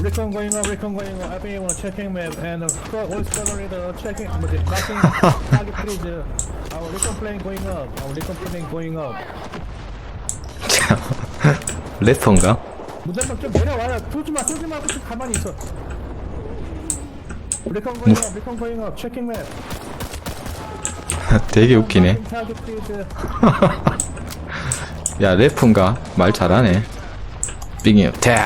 Recon going up, recon going up. Everyone checking map and uh, all squad leader checking. But the nothing target please. uh, Our recon plane going up. Our recon plane going up. 래퍼인가? 무전력 좀 내려와요. 쏘지 마, 쏘지 말고 좀 가만히 있어. Recon going up, recon going up. Checking map. 되게 웃기네. Target please. 야, 래퍼인가? 말 잘하네. 빙이요. 대!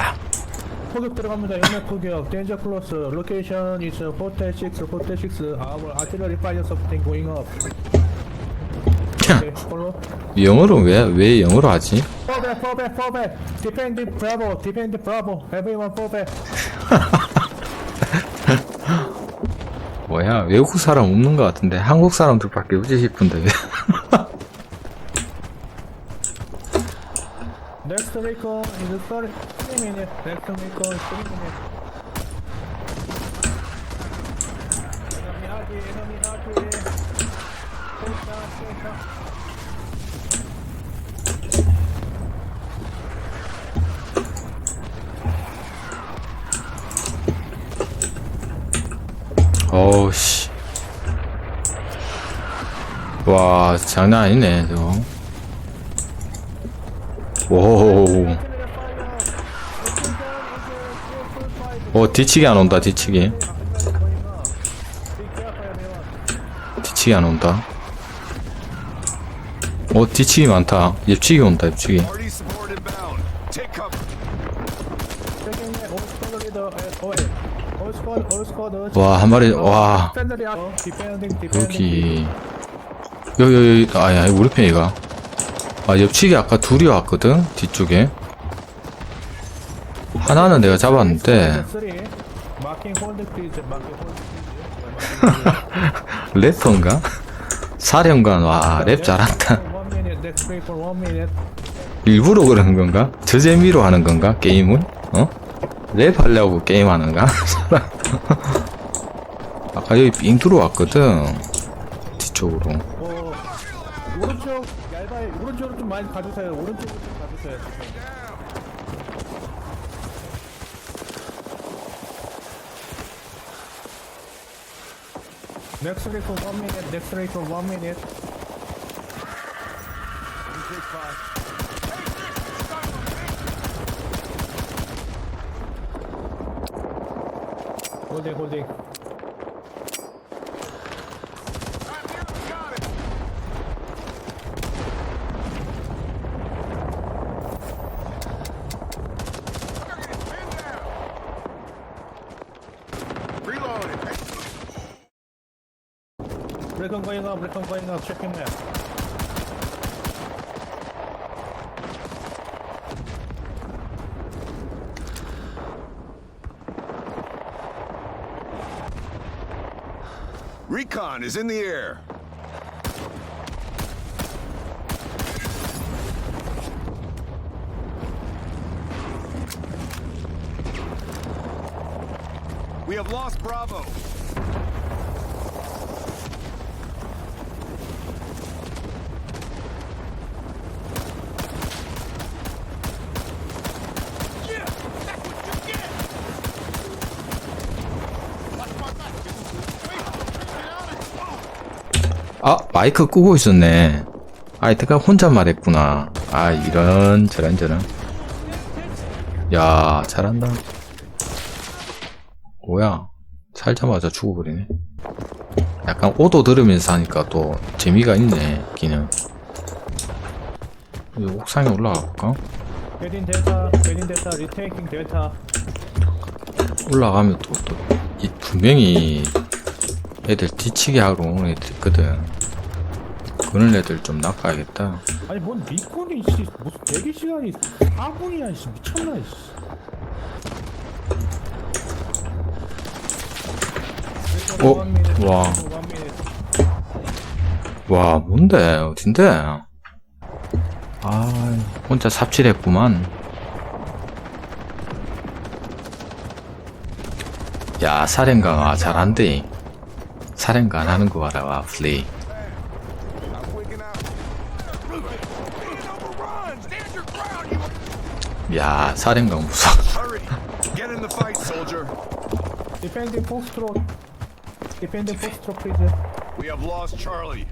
포격 들어갑니다. 연막 포격. Danger close. Location is hotel 6, hotel 6. Our artillery fire something going up. Okay, follow. 영어로 왜, 왜 영어로 하지? Fall back, fall back, fall back. Defend Bravo, defend Bravo. Everyone fall back. 뭐야, 외국 사람 없는 것 같은데, 한국 사람들밖에 없지 싶은데, 왜? Next recon is 30 minutes. Next recon is 3 minutes. Enemy haki, enemy haki. Take down, take down. 어우, 씨. 와, 장난 아니네, 저거. 오. 어, 뒤치기 안 온다, 뒤치기. 뒤치기 안 온다. 어, 뒤치기 많다. 옆치기 온다, 옆치기. Uh. 와, 한 마리, 와. 여기. 여기, 여기, 아야, 우리 편이가. 아, 옆치기 아까 둘이 왔거든? 뒤쪽에. 하나는 내가 잡았는데. 래퍼인가? 사령관, 와, 랩 잘한다. 일부러 그러는 건가? 저 재미로 하는 건가? 게임을? 어? 랩 하려고 게임 하는가? 아까 여기 빙 들어왔거든. 뒤쪽으로. 어, 오른쪽 얇아요. 오른쪽으로 좀 많이 가주세요. 오른쪽으로 좀 가주세요. Next break for one minute. Next break for one minute. Holding. Reloading. Going up, recon going up, checking map. Recon is in the air. We have lost Bravo. 아, 마이크 끄고 있었네. 아, 이때가 혼자 말했구나. 아, 이런, 저런, 저런. 야, 잘한다. 뭐야. 살자마자 죽어버리네. 약간 오도 들으면서 하니까 또 재미가 있네, 기능. 이 옥상에 올라가 볼까? Data. 올라가면 또, 또, 이 분명히 애들 뒤치기 하러 오는 애들 있거든. 그런 애들 좀 낚아야겠다. 아니 뭔 리콘이 씨 무슨 대기 시간이 4분이야 씨 미쳤나 씨. 어? 와. 와, 뭔데? 어딘데? 아, 혼자 삽질했구만. 야, 사령강아, 잘한대. 사령관 하는 거 봐라, 와, 플레이. 야, 사령강 무서워. Defending foxtrot. Defending foxtrot, please. We have lost Charlie.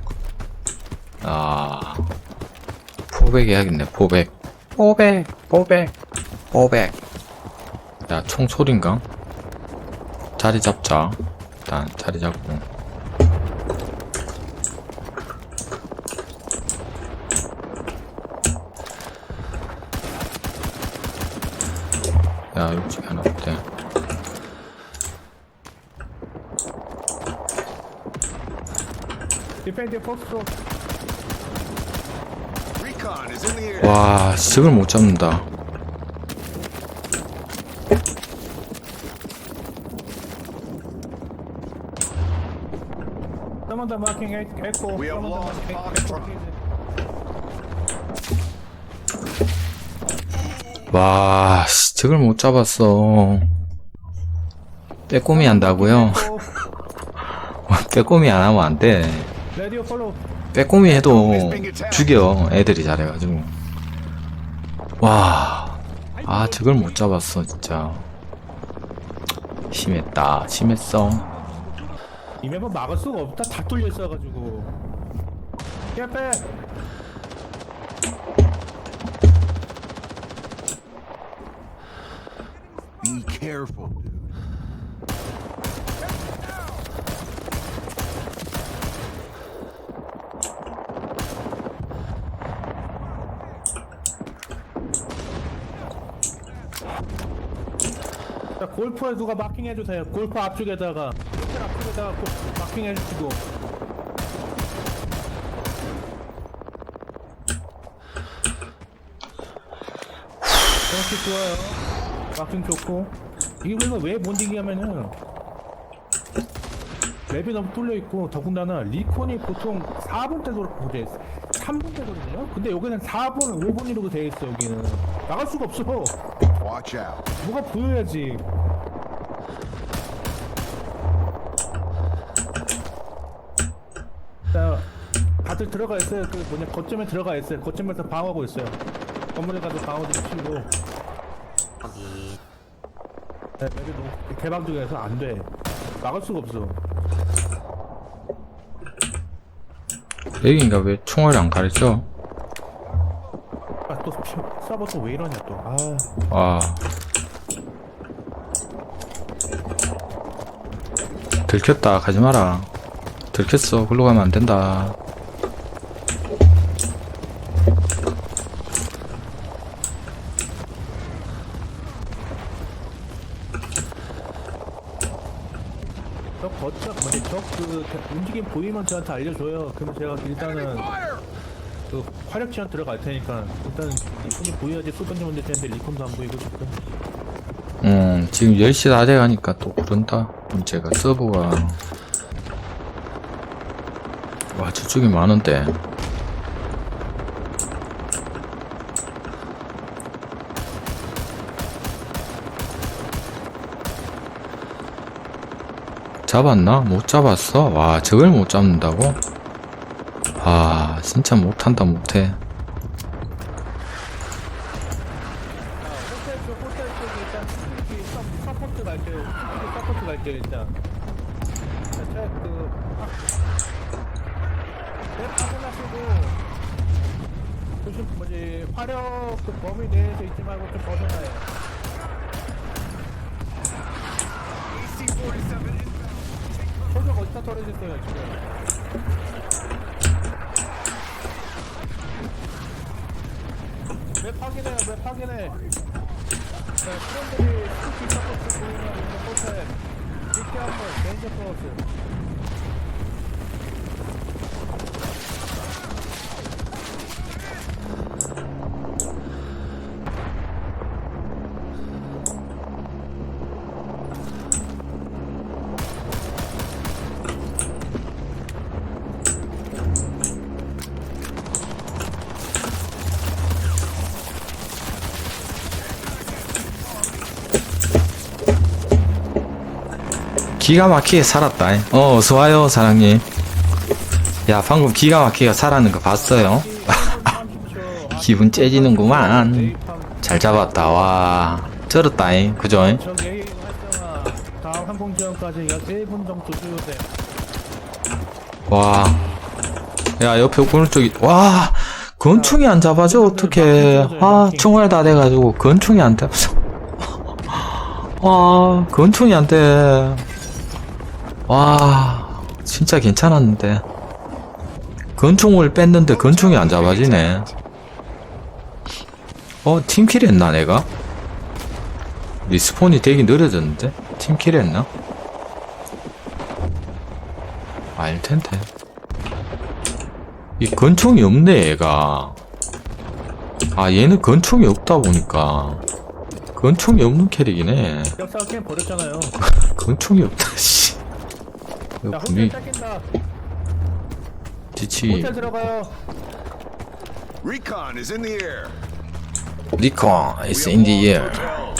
아 포백 해야겠네 포백 포백 포백 포백 야 총소리인가? 자리 잡자 일단 자리 잡고 야 이쪽에 하나 없대 Defending foxtrot. Recon is in the air. 와 저걸 못 잡는다 e-. 와 씨, 저걸 못 잡았어 빼꼼히 한다고요? 빼꼼히 안 하면 안 돼. 빼꼼히 해도 죽여. 애들이 잘해가지고. 와. 아, 저걸 못 잡았어, 진짜. 심했다. 심했어. 이 맵은 막을 수가 없다. 다 뚫려 있어가지고. Get back. Be careful, dude. 자, 골프에 누가 마킹 해주세요. 골프 앞쪽에다가. 호텔 앞쪽에다가 고- 마킹 해주시고. 이렇게 좋아요. 마킹 좋고. 이게 왜못 이기냐면은. 맵이 너무 뚫려있고, 더군다나 리콘이 보통 4분 때 돌아오지 3분 때 돌거든요? 근데 여기는 4분, 5분 이러고 돼있어, 여기는. 나갈 수가 없어. 뭐가 보여야지. 자, 다들 들어가 있어요. 그 뭐냐 거점에 들어가 있어요. 거점에서 방어하고 있어요. 건물에 가서 방어 좀 치고. 네, 여기 너무 개방 중에서 안 돼. 막을 수가 없어. 여기인가 왜 총알 안 가르쳐? 아, 또 피- 서버 또 왜 이러냐 또. 아, 와. 들켰다. 가지 마라. 들켰어. 글로 가면 안 된다. 거점 뭐지 저그 움직임 보이면 저한테 알려줘요. 그럼 제가 일단은 그 화력 지원 들어갈 테니까 일단 리콘이 보여야지 쏘던지 문제 되는데 리콘도 안 보이고 지금 음, 지금 10시 다 돼가니까 또 그런다. 문제가 서버가. 와, 저쪽이 많은데. 잡았나? 못 잡았어? 와, 저걸 못 잡는다고? 아, 진짜 못한다, 못해. 화력 그 범위 내에서 있지 말고 좀 벗어나요. 다 떨어졌어요 지금? 맵 확인해요 맵 확인해. 자 프렌들이 스키 서포트 보이면 이거 호텔 디키 한번 렌저 플러스 기가 막히게 살았다. 어, 어서와요, 사장님. 야, 방금 기가 막히게 살았는 거 봤어요? 기분 째지는구만. 잘 잡았다, 와. 쩔었다잉, 그죠? 저기 항공 지원까지 약 1분 정도 소요돼. 와. 야, 옆에 오른쪽이, 와! 건충이 안 잡아줘, 어떡해. 아, 총알 다 돼가지고, 건충이 안 잡았어. 와, 건충이 안 돼. 와, 진짜 괜찮았는데. 건충을 뺐는데 건충이 안 잡아지네. 어, 팀킬 했나, 내가? 리스폰이 되게 느려졌는데? 팀킬 했나? 아닐 텐데. 이 건총이 없네, 얘가. 아, 얘는 건총이 없다 보니까. 건총이 없는 캐릭이네. 버렸잖아요. 건총이 없다, 씨. 이거 분명히 짝긴다. 지치. 호텔 들어가요. Recon is in the air. 리콘, is in the air. hotel.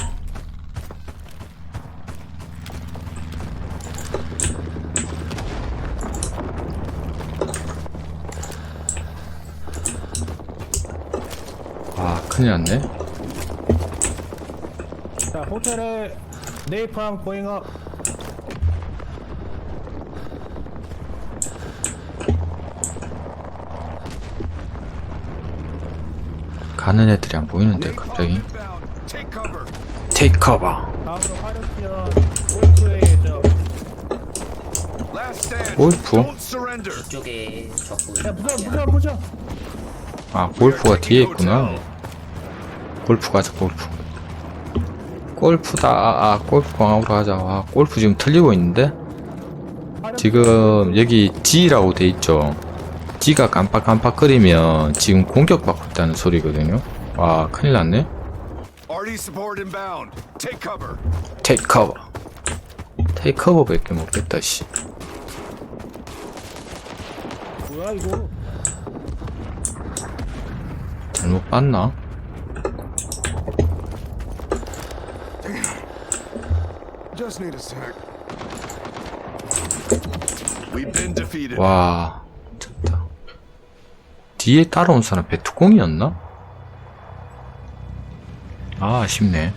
아, 큰일 났네. 자, 호텔에 네이팜 고잉업. 가는 애들이 안 보이는데, 갑자기. Inbound. Take cover. 테이크 커버. 골프? Don't surrender. 쪽에 적군 야, 무전, 무전, 무전. 아, 골프가 뒤에 있구나. 골프 가자, 골프. 골프다. 아, 아, 골프 광학으로 가자. 아, 골프 지금 틀리고 있는데? 지금 여기 G라고 돼 있죠. G가 깜빡깜빡거리면 지금 공격받고 있다는 소리거든요. 와, 큰일 났네. RD support inbound. Take cover. 테이크 커버. 테이크 커버밖에 못겠다, 씨. 뭐야, 이거. 잘못 봤나? 와. 뒤에 따라온 사람 배투공이었나? 아, 아쉽네.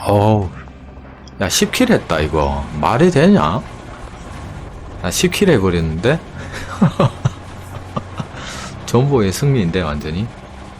어우, 야, 10킬 했다, 이거. 말이 되냐? 나 10킬 해버렸는데? 전보의 승리인데, 완전히.